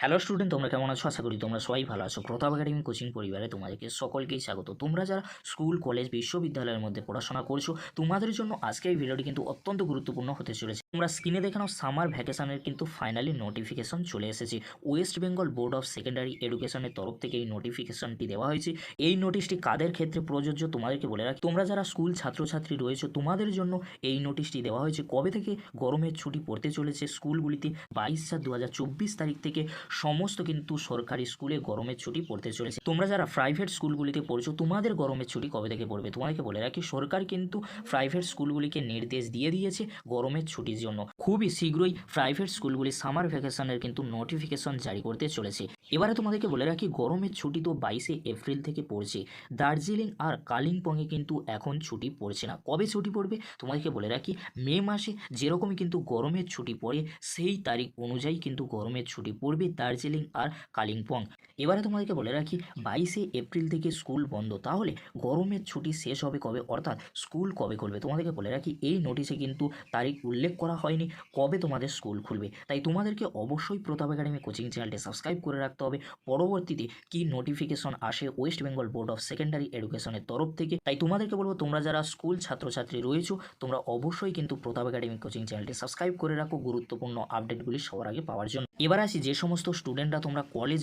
Hello student তোমরা কেমন আছো? আশা করি তোমরা সবাই ভালো আছো। প্রতাপ একাডেমি কোচিং পরিবারে তোমাদেরকে সকলকেই স্বাগত। তোমরা যারা স্কুল, কলেজ, বিশ্ববিদ্যালয়ের মধ্যে পড়াশোনা করছ, তোমাদের জন্য আজকের এই ভিডিওটি কিন্তু অত্যন্ত গুরুত্বপূর্ণ হতে চলেছে। তোমরা স্ক্রিনে দেখানো সামার ভ্যাকেশনের কিন্তু ফাইনালি নোটিফিকেশন চলে এসেছে। West Bengal board of secondary এডুকেশনের তরফ থেকে এই নোটিফিকেশনটি দেওয়া হয়েছে। এই নোটিশটি কাদের ক্ষেত্রে প্রযোজ্য তোমাদেরকে বলে রাখি। তোমরা যারা স্কুল ছাত্রছাত্রী রয়েছে, তোমাদের জন্য এই নোটিশটি দেওয়া হয়েছে। কবে থেকে গরমের ছুটি পড়তে চলেছে? স্কুলগুলিতে বাইশ চার দু তারিখ থেকে সমস্ত কিন্তু সরকারি স্কুলে গরমের ছুটি পড়তে চলেছে। তোমরা যারা প্রাইভেট স্কুলগুলিতে পড়ছো, তোমাদের গরমের ছুটি কবে থেকে পড়বে? তোমাদেরকে বলে রাখি, সরকার কিন্তু প্রাইভেট স্কুলগুলিকে নির্দেশ দিয়ে দিয়েছে গরমের ছুটির জন্য। খুবই শীঘ্রই প্রাইভেট স্কুলগুলি সামার ভ্যাকেশনের কিন্তু নোটিফিকেশন জারি করতে চলেছে। এবারে তোমাদেরকে বলে রাখি, গরমের ছুটি তো বাইশে এপ্রিল থেকে পড়ছে। দার্জিলিং আর কালিম্পংয়ে কিন্তু এখন ছুটি পড়ছে না। কবে ছুটি পড়বে? তোমাদেরকে বলে রাখি, মে মাসে যেরকমই কিন্তু গরমের ছুটি পড়ে, সেই তারিখ অনুযায়ী কিন্তু গরমের ছুটি পড়বে। দার্জিলিং আর কালিম্পং। এবারে তোমাদেরকে বলে রাখি, বাইশে এপ্রিল থেকে স্কুল বন্ধ। তাহলে গরমের ছুটি শেষ হবে কবে? অর্থাৎ স্কুল কবে খুলবে? তোমাদেরকে বলে রাখি, এই নোটিশে কিন্তু তারিখ উল্লেখ করা হয়নি, কবে তোমাদের স্কুল খুলবে। তাই তোমাদেরকে অবশ্যই প্রতাপ একাডেমি কোচিং চ্যানেলটি সাবস্ক্রাইব করে রাখতে হবে। পরবর্তীতে কি নোটিফিকেশন আসে West Bengal board of secondary এডুকেশনের তরফ থেকে? তাই তোমাদেরকে বলব, তোমরা যারা স্কুল ছাত্রছাত্রী রয়েছো, তোমরা অবশ্যই কিন্তু প্রতাপ একাডেমি কোচিং চ্যানেলটি সাবস্ক্রাইব করে রাখো। গুরুত্বপূর্ণ আপডেটগুলি সবার আগে পাওয়ার জন্য। এবার আসি যে সমস্ত স্টুডেন্টরা তোমরা কলেজ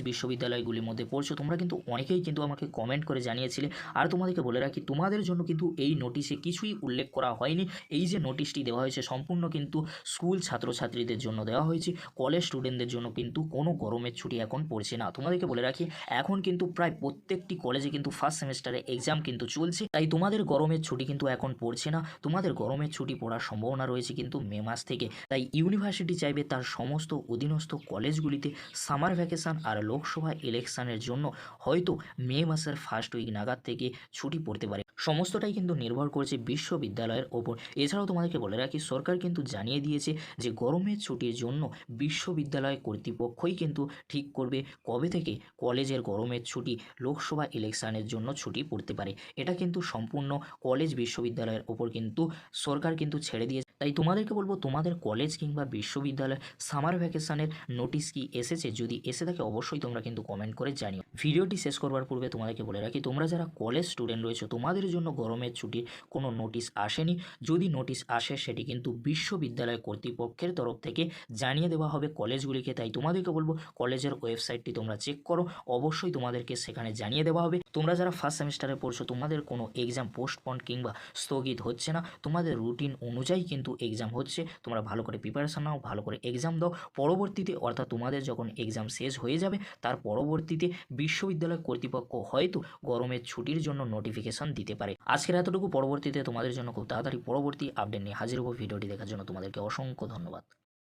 বিশ্ববিদ্যালয়গুলির মধ্যে পড়ছো, তোমরা কিন্তু অনেকেই কিন্তু আমাকে কমেন্ট করে জানিয়েছিলে। আর তোমাদেরকে বলে রাখি, তোমাদের জন্য কিন্তু এই নোটিশে কিছুই উল্লেখ করা হয়নি। এই যে নোটিশটি দেওয়া হয়েছে, সম্পূর্ণ কিন্তু স্কুল ছাত্রছাত্রীদের জন্য দেওয়া হয়েছে। কলেজ স্টুডেন্টদের জন্য কিন্তু কোনো গরমের ছুটি এখন পড়ছে না। তোমাদেরকে বলে রাখি, এখন কিন্তু প্রায় প্রত্যেকটি কলেজে কিন্তু ফার্স্ট সেমিস্টারে এক্সাম কিন্তু চলছে। তাই তোমাদের গরমের ছুটি কিন্তু এখন পড়ছে না। তোমাদের গরমের ছুটি পড়ার সম্ভাবনা রয়েছে কিন্তু মে মাস থেকে। তাই ইউনিভার্সিটি চাইবে তার সমস্ত অধীনস্থ কলেজগুলিতে সামার ভ্যাকেশন আর লোকসভা ইলেকশনের জন্য হয়তো মে মাসের ফার্স্ট উইক নাগাদ থেকে ছুটি পড়তে পারে। সমস্তটাই কিন্তু নির্ভর করছে বিশ্ববিদ্যালয়ের ওপর। এছাড়াও তোমাদেরকে বলে রাখি, সরকার কিন্তু জানিয়ে দিয়েছে যে গরমের ছুটির জন্য বিশ্ববিদ্যালয় কর্তৃপক্ষই কিন্তু ঠিক করবে কবে থেকে কলেজের গরমের ছুটি, লোকসভা ইলেকশনের জন্য ছুটি পড়তে পারে। এটা কিন্তু সম্পূর্ণ কলেজ বিশ্ববিদ্যালয়ের ওপর কিন্তু সরকার কিন্তু ছেড়ে দিয়েছে। তাই তোমাদেরকে বলব, তোমাদের কলেজ কিংবা বিশ্ববিদ্যালয় সামার ভ্যাকেশনের নোটিশ কি এসেছে? যদি এসে থাকে, অবশ্যই তোমরা কিন্তু কমেন্ট করে জানিও। ভিডিওটি শেষ করবার পূর্বে তোমাদেরকে বলে রাখি, তোমরা যারা কলেজ স্টুডেন্ট রয়েছে, তোমাদের জন্য গরমের ছুটির কোনো নোটিশ আসেনি। যদি নোটিশ আসে, সেটি কিন্তু বিশ্ববিদ্যালয় কর্তৃপক্ষের তরফ থেকে জানিয়ে দেওয়া হবে কলেজগুলিকে তাই তোমাদেরকে বলব কলেজের ওয়েবসাইটটি তোমরা চেক করো। অবশ্যই তোমাদেরকে সেখানে জানিয়ে দেওয়া হবে। তোমরা যারা ফার্স্ট সেমিস্টারে পড়ছো, তোমাদের কোনো এক্সাম পোস্টপন কিংবা স্থগিত হচ্ছে না। তোমাদের রুটিন অনুযায়ী কিন্তু এক্সাম হচ্ছে। তোমরা ভালো করে প্রিপারেশান নাও, ভালো করে এক্সাম দাও। পরবর্তীতে অর্থাৎ তোমাদের যখন এক্সাম শেষ হয়ে যাবে, তার পরবর্তীতে বিশ্ববিদ্যালয় কর্তৃপক্ষ হয়তো গরমের ছুটির জন্য নোটিফিকেশন দিতে পারে। আজকের এতটুকু, পরবর্তীতে তোমাদের জন্য খুব তাড়াতাড়ি পরবর্তী আপডেট নিয়ে হাজির হব। ভিডিওটি দেখার জন্য তোমাদেরকে অসংখ্য ধন্যবাদ।